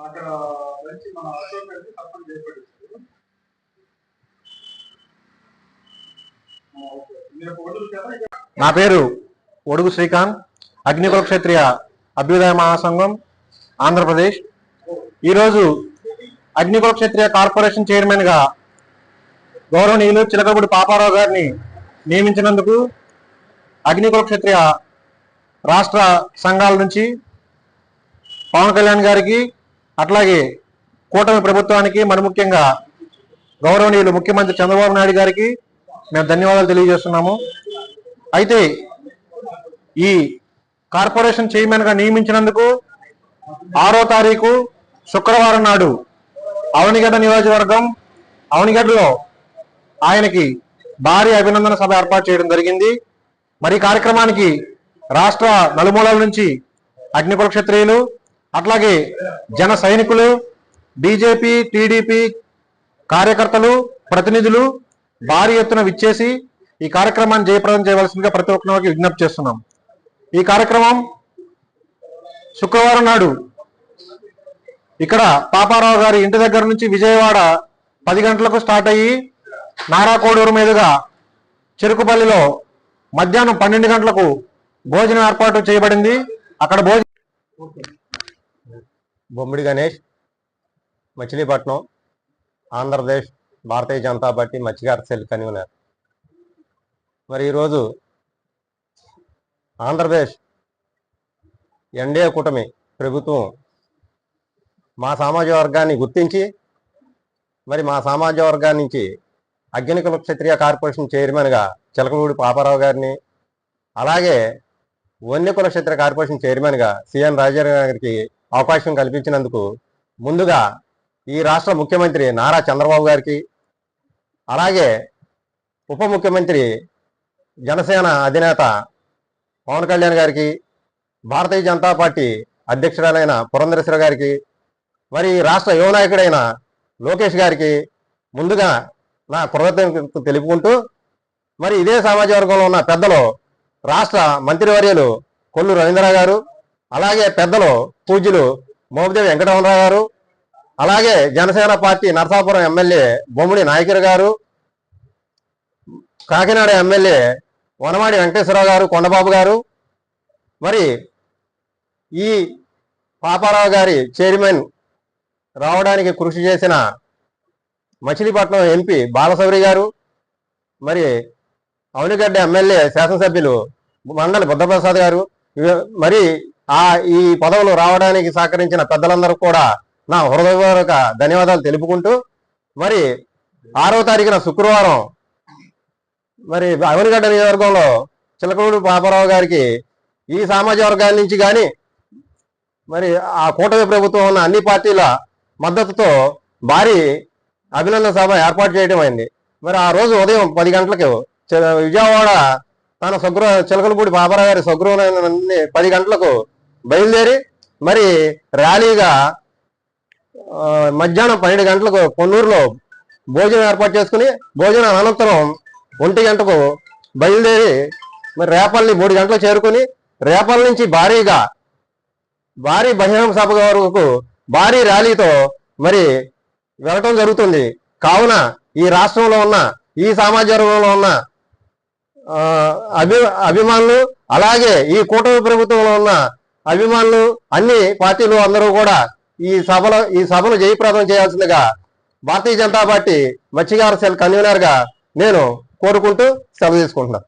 మన అశోక్ గారికి సర్పంచ్ చేపట్టించారు. నా పేరు ఒడుగు శ్రీకాంత్ అగ్నికుల క్షత్రియ అభ్యుదయ మహాసంఘం ఆంధ్రప్రదేశ్. ఈరోజు అగ్నికుల క్షత్రియ కార్పొరేషన్ చైర్మన్గా గౌరవనీయులు చిలకపూడి పాపారావు గారిని నియమించినందుకు అగ్నికుల క్షత్రియ రాష్ట్ర సంఘాల నుంచి పవన్ కళ్యాణ్ గారికి అట్లాగే కూటమి ప్రభుత్వానికి మరి ముఖ్యంగా గౌరవనీయులు ముఖ్యమంత్రి చంద్రబాబు నాయుడు గారికి మేము ధన్యవాదాలు తెలియజేస్తున్నాము. అయితే ఈ కార్పొరేషన్ చైర్మన్గా నియమించినందుకు ఆరో తారీఖు శుక్రవారం నాడు అవనిగడ్డ నియోజకవర్గం అవనిగడ్డలో ఆయనకి భారీ అభినందన సభ ఏర్పాటు చేయడం జరిగింది. మరి కార్యక్రమానికి రాష్ట్ర నలుమూలల నుంచి అగ్నికుల క్షత్రియులు అట్లాగే జన సైనికులు బీజేపీ టీడీపీ కార్యకర్తలు ప్రతినిధులు భారీ ఎత్తున విచ్చేసి ఈ కార్యక్రమాన్ని జయప్రదం చేయవలసిందిగా ప్రతి ఒక్కరికి విజ్ఞప్తి చేస్తున్నాం. ఈ కార్యక్రమం శుక్రవారం నాడు ఇక్కడ పాపారావు గారి ఇంటి దగ్గర నుంచి విజయవాడ పది గంటలకు స్టార్ట్ అయ్యి నారాకోడూరు మీదుగా చెరుకుపల్లిలో మధ్యాహ్నం పన్నెండు గంటలకు భోజనం ఏర్పాటు చేయబడింది. అక్కడ భోజనం బొమ్మిడి గణేష్ మచిలీపట్నం ఆంధ్రప్రదేశ్ భారతీయ జనతా పార్టీ మత్స్యకార సెల్ కన్వీనర్. మరి ఈరోజు ఆంధ్రప్రదేశ్ ఎన్డీఏ కూటమి ప్రభుత్వం మా సామాజిక వర్గాన్ని గుర్తించి మరి మా సామాజిక వర్గాన్ని నుంచి అగ్నికుల క్షత్రియ కార్పొరేషన్ చైర్మన్గా చిలకలూడి పాపారావు గారిని అలాగే వన్యకుల క్షత్రియ కార్పొరేషన్ చైర్మన్గా సిఎన్ రాజారావు గారికి అవకాశం కల్పించినందుకు ముందుగా ఈ రాష్ట్ర ముఖ్యమంత్రి నారా చంద్రబాబు గారికి అలాగే ఉప ముఖ్యమంత్రి జనసేన అధినేత పవన్ కళ్యాణ్ గారికి భారతీయ జనతా పార్టీ అధ్యక్షురాలైన పురంధరేశ్వర గారికి మరి ఈ రాష్ట్ర యువ నాయకుడైన లోకేష్ గారికి ముందుగా నా కృతజ్ఞత తెలుపుకుంటూ మరి ఇదే సామాజిక వర్గంలో ఉన్న పెద్దలు రాష్ట్ర మంత్రివర్యులు కొల్లు రవీంద్ర గారు అలాగే పెద్దలు పూజ్యులు మోపిదేవి వెంకటరమణరావు గారు అలాగే జనసేన పార్టీ నరసాపురం ఎమ్మెల్యే బొమ్మిడి నాయకర్ గారు కాకినాడ ఎమ్మెల్యే వనమాడి వెంకటేశ్వరరావు గారు కొండబాబు గారు మరి ఈ పాపారావు గారి చైర్మన్ రావడానికి కృషి చేసిన మచిలీపట్నం ఎంపీ బాలసౌరి గారు మరి అవనిగడ్డ ఎమ్మెల్యే శాసనసభ్యులు మండలి బుద్ధప్రసాద్ గారు మరి ఆ ఈ పదవులు రావడానికి సహకరించిన పెద్దలందరూ కూడా నా హృదయపూర్వక ధన్యవాదాలు తెలుపుకుంటూ మరి ఆరో తారీఖున శుక్రవారం మరి అవనిగడ్డ నియోజకవర్గంలో చిలకూడు పాపారావు గారికి ఈ సామాజిక వర్గాల నుంచి కానీ మరి ఆ కూటమి ప్రభుత్వం ఉన్న అన్ని పార్టీల మద్దతుతో భారీ అభినందన సభ ఏర్పాటు చేయడం అయింది. మరి ఆ రోజు ఉదయం పది గంటలకు విజయవాడ తన స్వగృహ చిలకలపూడి బాబారావు గారి స్వగృహం పది గంటలకు బయలుదేరి మరి ర్యాలీగా మధ్యాహ్నం పన్నెండు గంటలకు పొన్నూరులో భోజనం ఏర్పాటు చేసుకుని భోజనం అనంతరం ఒంటి గంటకు బయలుదేరి మరి రేపల్లి మూడు గంటలకు చేరుకుని రేపల్ నుంచి భారీగా భారీ బహిరంగ సభ వరకు భారీ ర్యాలీతో మరి వెళ్ళటం జరుగుతుంది. కావున ఈ రాష్ట్రంలో ఉన్న ఈ సామాజిక వర్గంలో ఉన్న అభి అభిమానులు అలాగే ఈ కూటమి ప్రభుత్వంలో ఉన్న అభిమానులు అన్ని పార్టీలు అందరూ కూడా ఈ సభలో ఈ సభను జయప్రదం చేయాల్సిందిగా భారతీయ జనతా పార్టీ మత్స్యకార సెల్ కన్వీనర్గా నేను కోరుకుంటూ సెలవు తీసుకుంటున్నాను.